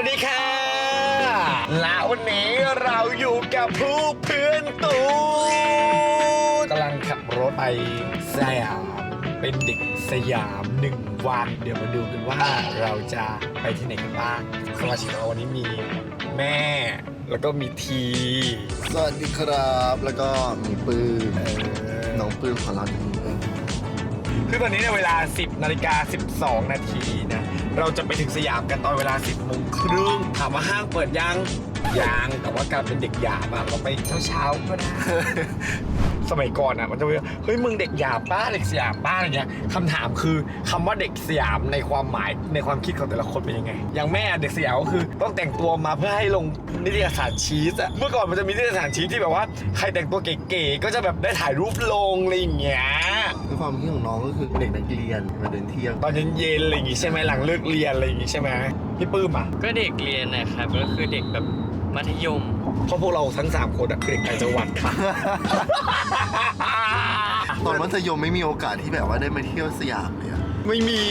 วัสดีค่ะ และวันนี้เราอยู่กับผู้เพื่อนตูนกำลังขับรถไปสยาม เป็นเด็กสยามหนึ่งวัน เดี๋ยวมาดูกันว่าเราจะไปที่ไหนกันบ้างสมาชิกเราวันนี้มีแม่ แล้วก็มีที สวัสดีครับ แล้วก็มีปื้มเออน้องปื้มของเราจะมีเองคือตอนนี้ในยเวลา 10นาฬิกา12 นาทีนะ เราจะไปถึงสยามกันตอนเวลา 10โมงครึ่งถามว่าห้างเปิดยังยังแต่ว่าการเป็นเด็กหยาบอะเราไปเช้าๆก็ได้ สมัยก่อนอะมันจะเป็นเฮ้ยมึงเด็กหยาบป้าเด็กสยามป้าอะไรเงี้ยคำถามคือคำว่าเด็กสยามในความหมายในความคิดของแต่ละคนเป็นยังไง อย่างแม่เด็กสยามก็คือต้องแต่งตัวมาเพื่อให้ลงนิตยสารชีสอะเมื่อก่อนมันจะมีนิตยสารชีสที่แบบว่าใครแต่งตัวเก๋ๆก็จะแบบได้ถ่ายรูปลงอะไรอย่างเงี้ยด้วยความคิดของน้องก็คือเด็กนักเรียนมาเดินเที่ยวตอนเย็นๆอะไรอย่างงี้ใช่ไหมหลังเลิกเรียนอะไรอย่างงี้ใช่ไหมพี่ปื้มอะก็เด็กเรียนนะครับก็คือเด็กแบบมัธยม เพราะพวกเราทั้ง 3 คนอะคือเด็กต่างจังหวัดค่ะ ตอนมัธยมไม่มีโอกาสที่แบบว่าได้มาเที่ยวสยามเลยอะ ไม่มี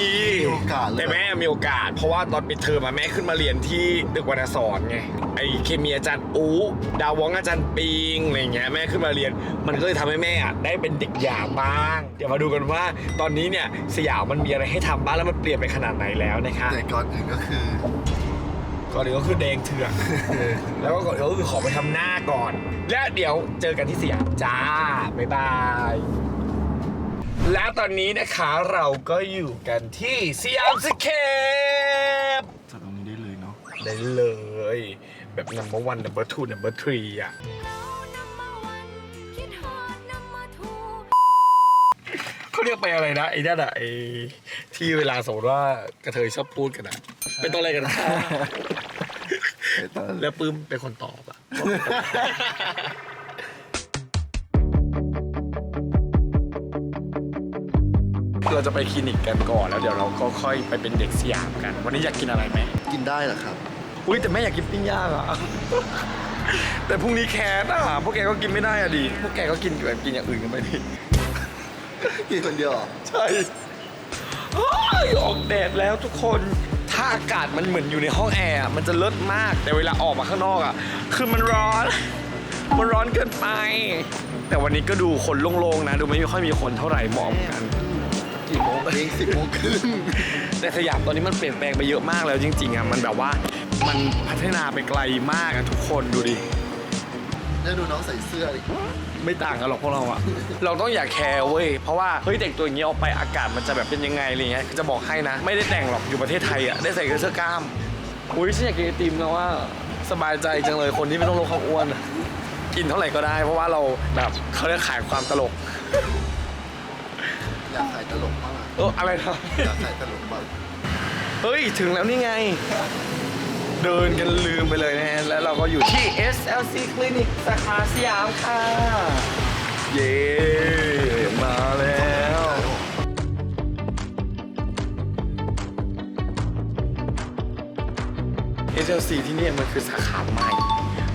มีโอกาสเลย แต่แม่มีโอกาส เพราะว่าตอนปิดเทอมมาแม่ขึ้นมาเรียนที่ตึกวรรณสอนไงไอเคมีอาจารย์อูดาววองอาจารย์ปิงอะไรอย่างเงี้ยแม่ขึ้นมาเรียน มันก็เลยทำให้แม่อะได้เป็นเด็กหยาบบ้าง เดี๋ยวมาดูกันว่าตอนนี้เนี่ยสยามมันมีอะไรให้ทำบ้างแล้วมันเปลี่ยนไปขนาดไหนแล้วนะคะ แต่ก่อนอื่นก็คือ ก่อนอื่นก็คือแดงเถื่อนแล้วก็ก่อนอื่นก็คือขอไปทำหน้าก่อน และเดี๋ยวเจอกันที่สยามจ้า บ๊ายบาย และตอนนี้นะคะเราก็อยู่กันที่สยามสเคปจากตรงนี้ได้เลยเนาะ ได้เลย แบบ number one number two number three อะ เขาเรียกไปอะไรนะไอ้นั่นอะไอ้ที่เวลาสมมติว่ากระเทยชอบพูดกันอะเป็นตัวอะไรกันนะแล้วปื้มเป็นคนตอบอะเราจะไปคลินิกกันก่อนแล้วเดี๋ยวเราก็ค่อยไปเป็นเด็กสยามกัน วันนี้อยากกินอะไรไหมกินได้เหรอครับ อุ้ยแต่แม่อยากกินปิ้งย่างอะแต่พรุ่งนี้แคสอะพวกแกก็กินไม่ได้อะดิพวกแกก็กินแบบกินอย่างอื่นกันไปดิ กินคนเดียวเหรอใช่เฮ้ยออกแดดแล้วทุกคน ถ้าอากาศมันเหมือนอยู่ในห้องแอร์อะมันจะเลิศมาก แต่เวลาออกมาข้างนอกอะ คือมันร้อน มันร้อนเกินไป แต่วันนี้ก็ดูคนโล่งๆนะ ดูไม่ค่อยมีคนเท่าไหร่มองกัน กี่โมงเองสิบโมงครึ่งแต่สยามตอนนี้มันเปลี่ยนแปลงไปเยอะมากแล้วจริงๆอะ มันแบบว่า มันพัฒนาไปไกลมากอะทุกคนดูดิ แล้วดูน้องใส่เสื้อดิไม่ต่างกันหรอกพวกเราอะเราต้องอย่าแคร์เว้ย เพราะว่าเฮ้ยแต่งตัวอย่างนี้ออกไปอากาศมันจะแบบเป็นยังไงอะไรเงี้ยจะบอกให้นะ ไม่ได้แต่งหรอกอยู่ประเทศไทยอะได้ใส่เสื้อกล้าม อุ้ยฉันอยากกินไอติมนะว่า สบายใจจังเลยคนที่ไม่ต้องลดความอ้วนอะกินเท่าไหร่ก็ได้ เพราะว่าเราแบบเขาเรียกขายความตลก อยากขายตลกมากเอออะไรนะอยากขายตลกมากเฮ้ยถึงแล้วนี่ไง เดินกันลืมไปเลยนะฮะ แล้วเราก็อยู่ที่ SLC Clinic สาขาสยามค่ะ เย้ มาแล้ว SLC ที่เนี่ยมันคือสาขาใหม่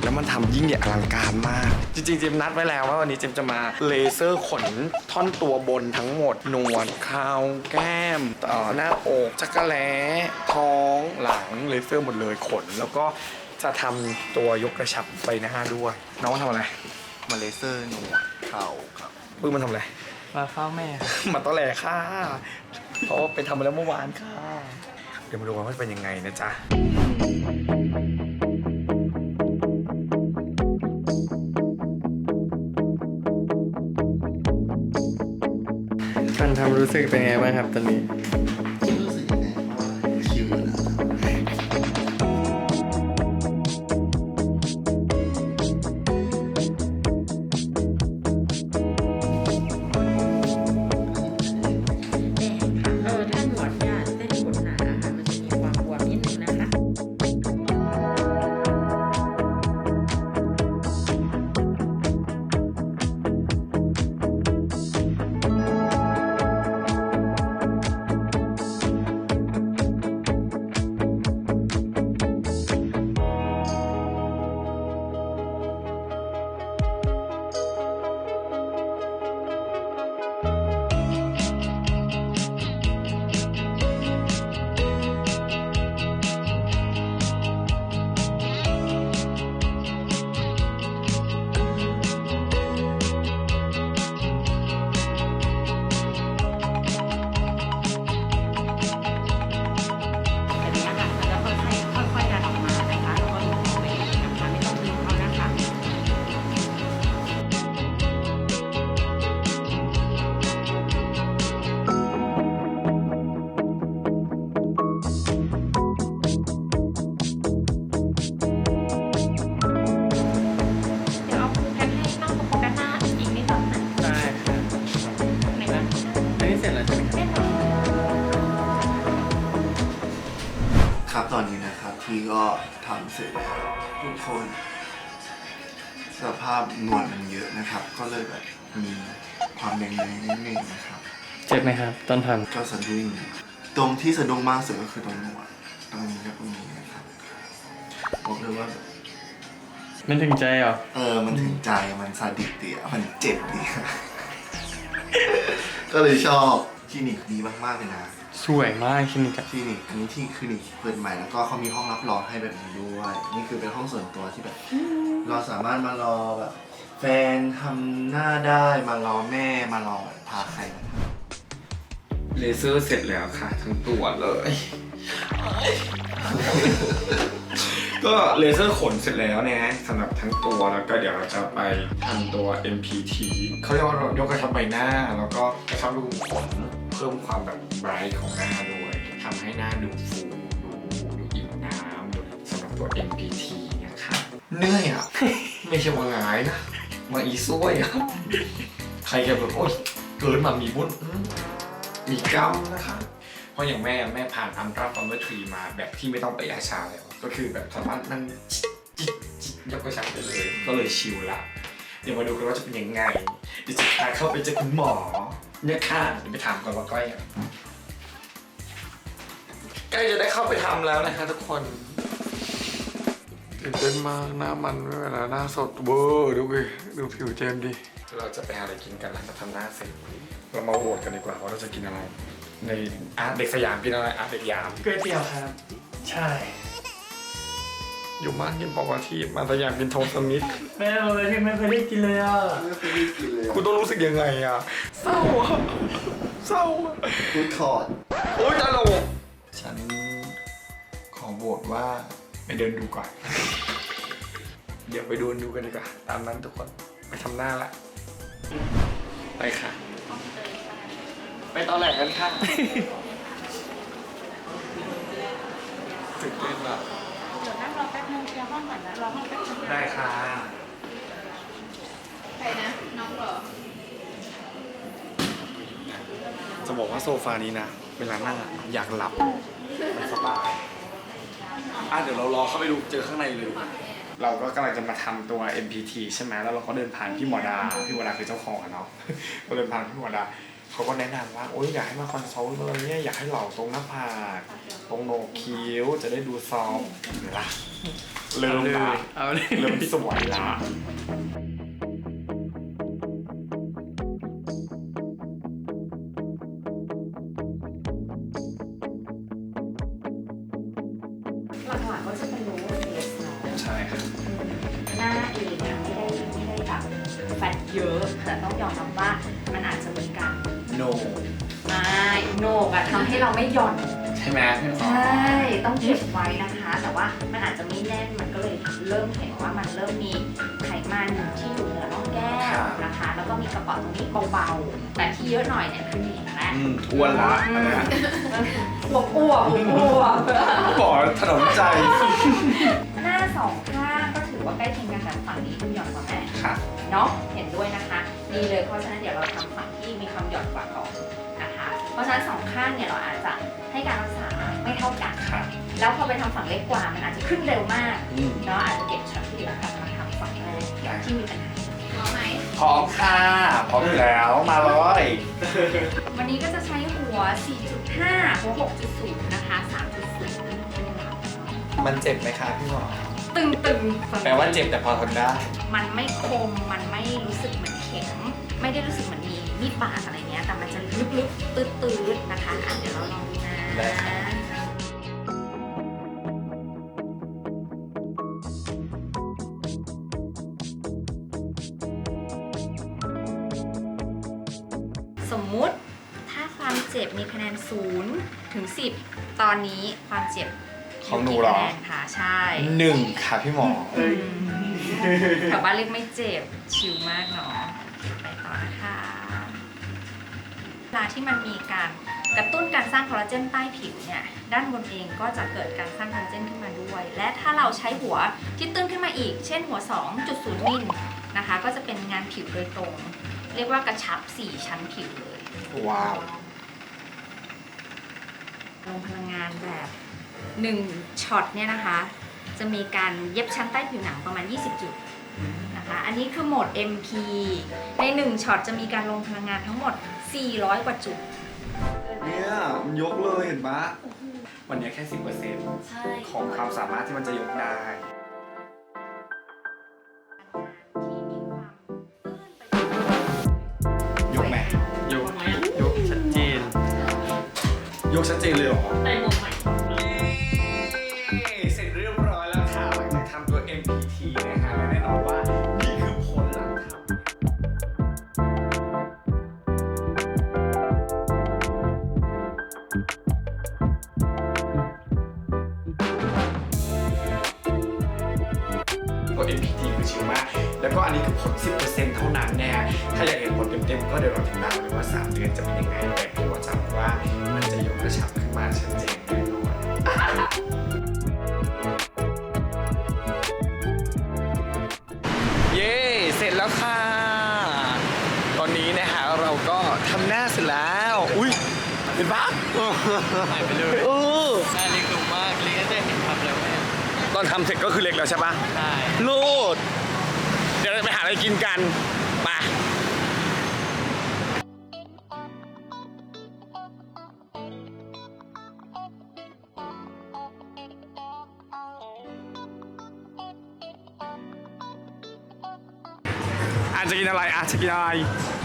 แล้วมันทำยิ่งใหญ่อลังการมาก จริงๆเจมส์นัดไว้แล้วว่าวันนี้เจมส์จะมาเลเซอร์ขนท่อนตัวบนทั้งหมดหนวดคางแก้มต่อหน้าอกจักระแล้ท้องหลังเลเซอร์หมดเลยขน แล้วก็จะทำตัวยกกระชับไปหน้าด้วย น้องทำอะไรมาเลเซอร์หนวดเข่าครับ ปื้มมันทำอะไร มาเฝ้าแม่มาตอแหลค่ะ เพราะว่าไปทำมาแล้วเมื่อวานค่ะ เดี๋ยวมาดูกันว่าจะเป็นยังไงนะจ๊ะ ทำรู้สึกเป็นไงบ้างครับตอนนี้ หนวดมันเยอะนะครับ ก็เลยแบบมีความแดงๆนิดนึงนะครับ เจ็บไหมครับ ตอนทก็สะดุ้งตรงที่สะดุ้งมากสุดก็คือตรงหนวดตรงนี้กับตรงนี้นะครับบอกเลยว่าำไม่ถึงใจเหรอ เออ มันถึงใจ มันซาดิสดีอะมันเจ็บดีก็เลยชอบคลินิกดีมากๆเลยนะ สวยมากคลินิกอะคลินิก อันนี้ที่คลินิกเปิดใหม่แล้วก็เขามีห้องรับรองให้แบบนี้ด้วย นี่คือเป็นห้องส่วนตัวที่แบบ เราสามารถมารอแบบ แฟนทำหน้าได้มารอแม่มารอพาใครมาทำเลเซอร์เสร็จแล้วค่ะ ทั้งตัวเลย ก็เลเซอร์ขนเสร็จแล้วเนี่ยสำหรับทั้งตัวแล้วก็เดี๋ยวเราจะไปทำตัว MPT เขาเรียกว่ายกกระชับใบหน้า แล้วก็กระชับรูขุมขนเพิ่มความแบบไบรท์ของหน้าด้วยทำให้หน้าดูฟูดูดูอิ่มน้ำดูสำหรับตัว MPT นะครับเหนื่อยอะ ไม่ใช่ว่าหงายนะ มาอีซวยอะใครจะแบบโอ๊ยเกิดมามีบุญอืมมีกรรมนะคะเพราะอย่างแม่แม่ผ่านอัมตราฟอร์เมอร์ทรีมาแบบที่ไม่ต้องไปยาชาแล้ว ก็คือแบบสามารถนั่งจิกจิกยกกระชับได้เลย ก็เลยชิลละเดี๋ยวมาดูกันว่าจะเป็นยังไงเดี๋ยวจะพาเข้าไปเจอคุณหมอเนี่ยค่ะเดี๋ยวไปถามก่อนว่าก้อยอะใกล้จะได้เข้าไปทำแล้วนะคะทุกคน ตื่นเต้นมากหน้ามันไม่เวลาหน้าสดเวอร์ดูดิดูผิวเจมส์ดิเราจะไปหาอะไรกินกันหลังจากทำหน้าเสร็จ เรามาโหวตกันดีกว่าว่าเราจะกินอะไร ในอาร์ตเด็กสยามกินอะไรอาร์ตเด็กยาม ก๋วยเตี๋ยวครับ ใช่ อยู่บ้านกินปอกวาทีมาสยามกินโทสมิธแม่เลยที่ไม่เคยได้กินเลยอะ ไม่เคยได้กินเลยกูต้องรู้สึกยังไงอะเศร้าอะเศร้าอะกูถอดโอ๊ยตลกฉันขอโหวตว่าไปเดินดูก่อน เดี๋ยวไปดูดูกันดีกว่า ตามนั้นทุกคนไปทำหน้าละ ไปค่ะ ไปตอนแหลกกันค่ะตื่นเต้นอะเดี๋ยวนั่งรอแป๊บนึงเคลียร์ห้องก่อนนะรอห้องแป๊บนึงนะได้ค่ะใครนะน้องเหรอจะบอกว่าโซฟานี้นะ เวลานั่งอะอยากหลับมันสบาย อะเดี๋ยวเรารอเข้าไปดูเจอข้างในเลย เราก็กำลังจะมาทำตัว MPT ใช่ไหมแล้วเราก็เดินผ่านพี่หมอดา พี่หมอดาคือเจ้าของอะเนาะก็เดินผ่านพี่หมอดาเขาก็แนะนำว่าโอ๊ยอยากให้มาคอนซัลท์เลยเนี่ยอยากให้เหล่าตรงหน้าผากตรงโหนกคิ้วจะได้ดูซอฟต์เห็นละเริ่มละเอาเลยเริ่มสวยละหลักๆก็จะเป็น ใช่ครับหน้าเองอะไม่ได้ไม่ได้แบบแฟตเยอะ แต่ต้องยอมรับว่ามันอาจจะเป็นการโนไม่โหนกอะทำให้เราไม่หย่อน ใช่ไหมพี่หมอใช่ ต้องเก็บไว้นะคะ แต่ว่ามันอาจจะไม่แน่น มันก็เลยเริ่มเห็นว่ามันเริ่มมีไขมันที่อยู่เหนือร่องแก้วนะคะ แล้วก็มีกระเป๋าตรงนี้เบาๆ แต่ที่เยอะหน่อยเนี่ยคือนี่เห็นไหมอืมอ้วนละอันเนี้ยอ้วกอ้วกอ้วก บอก ถนอมใจ หน้าสองข้างก็ถือว่าใกล้เคียงกันแต่ฝั่งนี้ดูหย่อนกว่าแม่ค่ะเนาะเห็นด้วยนะคะดีเลยเพราะฉะนั้นเดี๋ยวเราทำฝั่งที่มีความหย่อนกว่าก่อนนะคะเพราะฉะนั้นสองข้างเนี่ยเราอาจจะให้การรักษาไม่เท่ากันค่ะ แล้วพอไปทำฝั่งเล็กกว่ามันอาจจะขึ้นเร็วมากอืม เนาะอาจจะเก็บช็อตที่เหลือกลับมาทำฝั่งแรกได้ที่มีปัญหาพร้อมไหม พร้อมค่ะพร้อมอยู่แล้วมาเลยวันนี้ก็จะใช้หัว 4.5 หัว 6.0นะคะ3.0 มันเจ็บไหมคะพี่หมอตึงตึงๆแปลว่าเจ็บแต่พอทนได้ มันไม่คม มันไม่รู้สึกเหมือนเข็ม ไม่ได้รู้สึกเหมือนมีมีดบาดอะไรเงี้ย แต่มันจะลึกๆตื้อๆนะคะอะเดี๋ยวเราลองดูนะได้ครับสมมุติถ้าความเจ็บมีคะแนน0ถึง 10 ตอนนี้ความเจ็บ ของหนูเหรอกี่คะแนนคะใช่หนึ่งค่ะพี่หมอแถวบ้านเล็กไม่เจ็บ ชิลมากเนาะไปต่อนะคะเวลาที่มันมีการกระตุ้นการสร้างคอลลาเจนใต้ผิวเนี่ยด้านบนเองก็จะเกิดการสร้างคอลลาเจนขึ้นมาด้วย และถ้าเราใช้หัวที่ตื้นขึ้นมาอีก เช่นหัว 2.0 มิลนะคะ ก็จะเป็นงานผิวโดยตรง เรียกว่ากระชับ 4 ชั้นผิวเลย ว้าว ลงพลังงานแบบ 1ช็อตเนี่ยนะคะ จะมีการเย็บชั้นใต้ผิวหนังประมาณ 20 จุดนะคะ อันนี้คือโหมด MP ใน1ช็อตจะมีการลงพลังงานทั้งหมด 400 กว่าจุด เนี่ยมันยกเลยเห็นปะวันนี้แค่สิบเปอร์เซ็นต์ของความสามารถที่มันจะยกได้ยกไหมยก ยกชัดเจน ยกชัดเจนเลยเหรอ ใส่หมวกใหม่ หายไปเลยเออหน้าเล็กลงมากเล็กก็จะเห็นทำแล้วแม่ตอนทำเสร็จก็คือเล็กแล้วใช่ปะใช่ลูดเดี๋ยวเราไปหาอะไรกินกันไปอาจจะกินอะไรอาจจะกินอะไร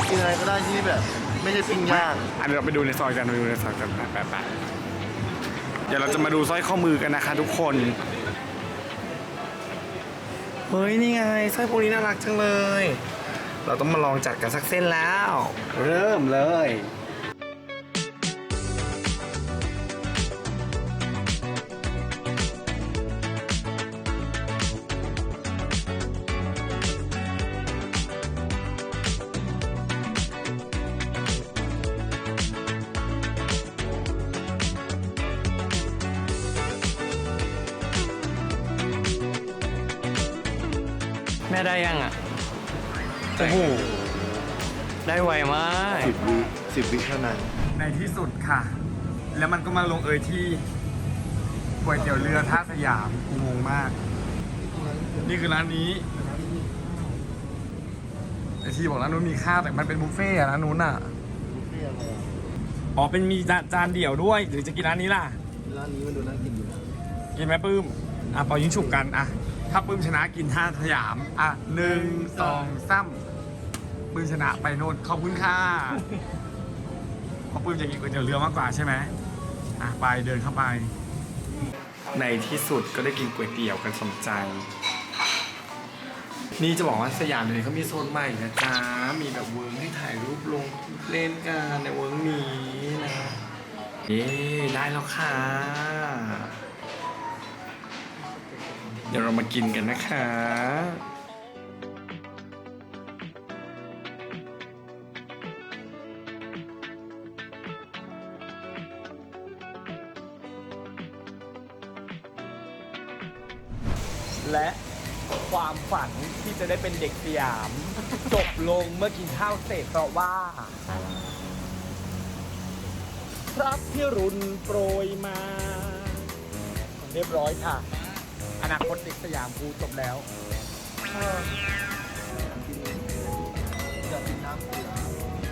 กินอะไรก็ได้ที่แบบ ไม่ใช่ปิ้งย่าง อันนี้เราไปดูในซอยกันไปดูในซอยกันไปไปไปเดี๋ยวเราจะมาดูสร้อยข้อมือกันนะคะทุกคน เฮ้ยนี่ไงสร้อยพวกนี้น่ารักจังเลย เราต้องมาลองจัดกันสักเส้นแล้ว เริ่มเลย ได้ยังอะ โอ้โห ได้ไวมากสิบวิสิบวิเท่านั้น ในที่สุดค่ะ แล้วมันก็มาลงเอยที่ก๋วยเตี๋ยวเรือท่าสยามกูงงมาก นี่คือร้านนี้ไอที่บอกร้านนู้นมีข้าวแต่มันเป็นบุฟเฟ่ต์อะร้านนู้นอะ อ๋อ เป็นมีจานจานเดี่ยวด้วย หรือจะกินร้านนี้ล่ะ ร้านนี้มันดูน่ากินอยู่นะกินไหมปื้ม อะเปายิงฉุบกัน อะ ถ้าปื้มชนะกินท่าสยาม อะหนึ่งสองสามปื้มชนะไปโน่นขอบคุณค่ะเพราะปื้มจะกินก๋วยเตี๋ยวเรือมากกว่าใช่ไหมอะไปเดินเข้าไป ในที่สุดก็ได้กินก๋วยเตี๋ยวกันสมใจ นี่จะบอกว่าสยามเลยเขามีโซนใหม่นะจ๊ะ มีแบบเวิร์กให้ถ่ายรูปลงเล่นกันในเวิร์กนี้นะ เย้ได้แล้วค่ะ เดี๋ยวเรามากินกันนะคะและความฝันที่จะได้เป็นเด็กสยาม จบลงเมื่อกินข้าวเสร็จเพราะว่า พระพิรุณโปรยมา เรียบร้อยค่ะ อนาคตเด็กสยามกูจบแล้ว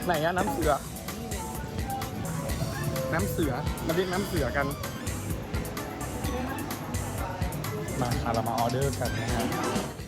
ไหนอะน้ำเสือ น้ำเสือมาเรียกน้ำเสือกัน มาค่ะเรามาออเดอร์กันนะฮะเหมือนเลยอะตุ๊กตาผีอะ